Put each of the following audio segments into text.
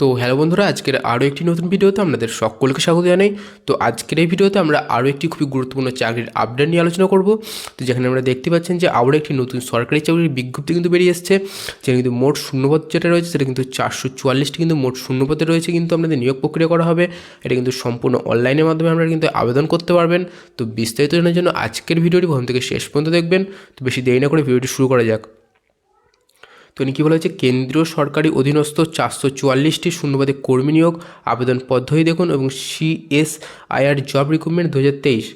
তো হ্যালো বন্ধুরা, আজকের আরও একটি নতুন ভিডিওতে আপনাদের সকলকে স্বাগত জানাই। তো আজকের এই ভিডিওতে আমরা আরও একটি খুবই গুরুত্বপূর্ণ চাকরির আপডেট নিয়ে আলোচনা করব। তো যেখানে আমরা দেখতে পাচ্ছেন যে আরও একটি নতুন সরকারি চাকরির বিজ্ঞপ্তি কিন্তু বেরিয়ে এসেছে। যেখানে কিন্তু মোট শূন্যপদ যেটা রয়েছে, সেটা কিন্তু চারশো চুয়াল্লিশটি কিন্তু মোট শূন্যপদে রয়েছে কিন্তু আপনাদের নিয়োগ প্রক্রিয়া করা হবে। এটা কিন্তু সম্পূর্ণ অনলাইনের মাধ্যমে আপনারা কিন্তু আবেদন করতে পারবেন। তো বিস্তারিত জানার জন্য আজকের ভিডিওটি প্রথম থেকে শেষ পর্যন্ত দেখবেন। তো বেশি দেরি না করে ভিডিওটি শুরু করা যাক। তো কী বলা হয়েছে? কেন্দ্রীয় সরকারি অধীনস্থ চারশো চুয়াল্লিশটি শূন্যবাদী কর্মী নিয়োগ আবেদন পদ্ধতি দেখুন এবং সিএসআইআর জব রিক্রুটমেন্ট দু হাজার তেইশ।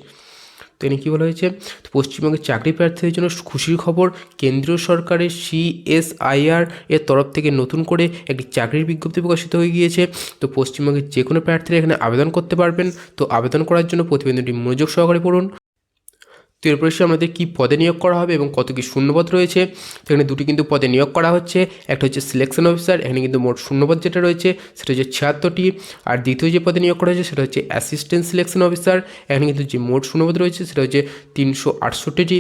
তো এখানে কী বলা হয়েছে? পশ্চিমবঙ্গের চাকরি প্রার্থীদের জন্য খুশির খবর, কেন্দ্রীয় সরকারের সিএসআইআর এর তরফ থেকে নতুন করে একটি চাকরির বিজ্ঞপ্তি প্রকাশিত হয়ে গিয়েছে। তো পশ্চিমবঙ্গের যে কোনো প্রার্থীরা এখানে আবেদন করতে পারবেন। তো আবেদন করার জন্য প্রতিবেদনটি মনোযোগ সহকারে পড়ুন। তো এরপর এসে আমাদের কী পদে নিয়োগ করা হবে এবং কত কী শূন্যপদ রয়েছে? তো এখানে দুটি কিন্তু পদে নিয়োগ করা হচ্ছে। একটা হচ্ছে সিলেকশন অফিসার এখানে কিন্তু মোট শূন্যপদ যেটা রয়েছে, সেটা হচ্ছে ছিয়াত্তরটি। আর দ্বিতীয় যে পদে নিয়োগ করা হয়েছে, সেটা হচ্ছে অ্যাসিস্ট্যান্ট সিলেকশন অফিসার এখানে কিন্তু যে মোট শূন্যপদ রয়েছে, সেটা হচ্ছে তিনশো আটষট্টিটি।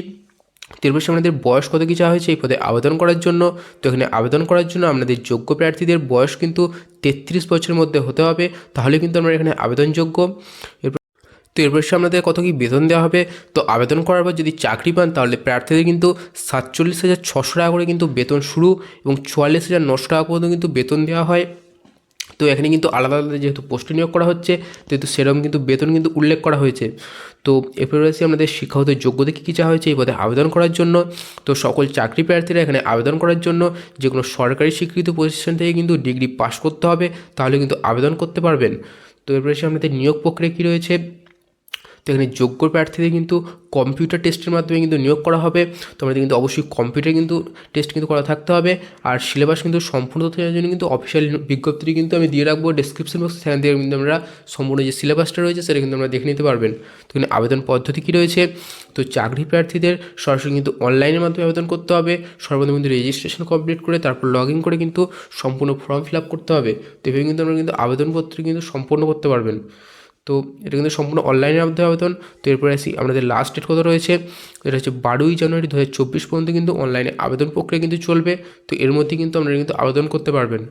সে আমাদের বয়স কত কী চাওয়া হয়েছে এই পদে আবেদন করার জন্য? তো এখানে আবেদন করার জন্য আমাদের যোগ্য প্রার্থীদের বয়স কিন্তু তেত্রিশ বছরের মধ্যে হতে হবে। তাহলে কিন্তু আমরা এখানে আবেদনযোগ্য। এরপর তো এরপর সে আপনাদের কত কী বেতন দেওয়া হবে? তো আবেদন করার পর যদি চাকরি পান, তাহলে প্রার্থীদের কিন্তু সাতচল্লিশ হাজার ছশো টাকা করে কিন্তু বেতন শুরু এবং চুয়াল্লিশ হাজার নশো টাকা পর্যন্ত কিন্তু বেতন দেওয়া হয়। তো এখানে কিন্তু আলাদা আলাদা যেহেতু পোস্টে নিয়োগ করা হচ্ছে যেহেতু সেরকম কিন্তু বেতন কিন্তু উল্লেখ করা হয়েছে। তো এরপরে রয়েছে আমাদের শিক্ষাগত যোগ্যতা কী কী চাওয়া হয়েছে, এই পদে আবেদন করার জন্য। তো সকল চাকরি প্রার্থীরা এখানে আবেদন করার জন্য যে কোনো সরকারি স্বীকৃত প্রতিষ্ঠান থেকে কিন্তু ডিগ্রি পাস করতে হবে, তাহলে কিন্তু আবেদন করতে পারবেন। তো এরপরে এসে আমাদের নিয়োগ প্রক্রিয়া কী রয়েছে? তো এখানে যোগ্য প্রার্থীদের কিন্তু কম্পিউটার টেস্টের মাধ্যমে কিন্তু নিয়োগ করা হবে। তো আমাদের কিন্তু অবশ্যই কম্পিউটার কিন্তু টেস্ট কিন্তু করা থাকতে হবে। আর সিলেবাস কিন্তু সম্পূর্ণ তথ্য জানার জন্য কিন্তু অফিসিয়াল বিজ্ঞপ্তিটি কিন্তু আমি দিয়ে রাখব। ডিসক্রিপশন বক্সে সেখান থেকে কিন্তু আমরা সম্পূর্ণ যে সিলেবাসটা রয়েছে সেটা কিন্তু আমরা দেখে নিতে পারবেন। তো এখানে আবেদন পদ্ধতি কী রয়েছে? তো চাকরি প্রার্থীদের সরাসরি কিন্তু অনলাইনের মাধ্যমে আবেদন করতে হবে। সর্বপ্রথম কিন্তু রেজিস্ট্রেশন কমপ্লিট করে তারপর লগ ইন করে কিন্তু সম্পূর্ণ ফর্ম ফিল আপ করতে হবে। তো এভাবে কিন্তু আমরা কিন্তু আবেদনপত্র কিন্তু সম্পূর্ণ করতে পারবেন। তো এটা কিন্তু সম্পূর্ণ অনলাইনের মধ্যে আবেদন। তো এরপরে আসি, আমাদের লাস্ট ডেট কত রয়েছে? এটা হচ্ছে বারোই জানুয়ারি দু হাজার চব্বিশ পর্যন্ত কিন্তু অনলাইনে আবেদন প্রক্রিয়া কিন্তু চলবে। তো এর মধ্যে কিন্তু আপনারা কিন্তু আবেদন করতে পারবেন।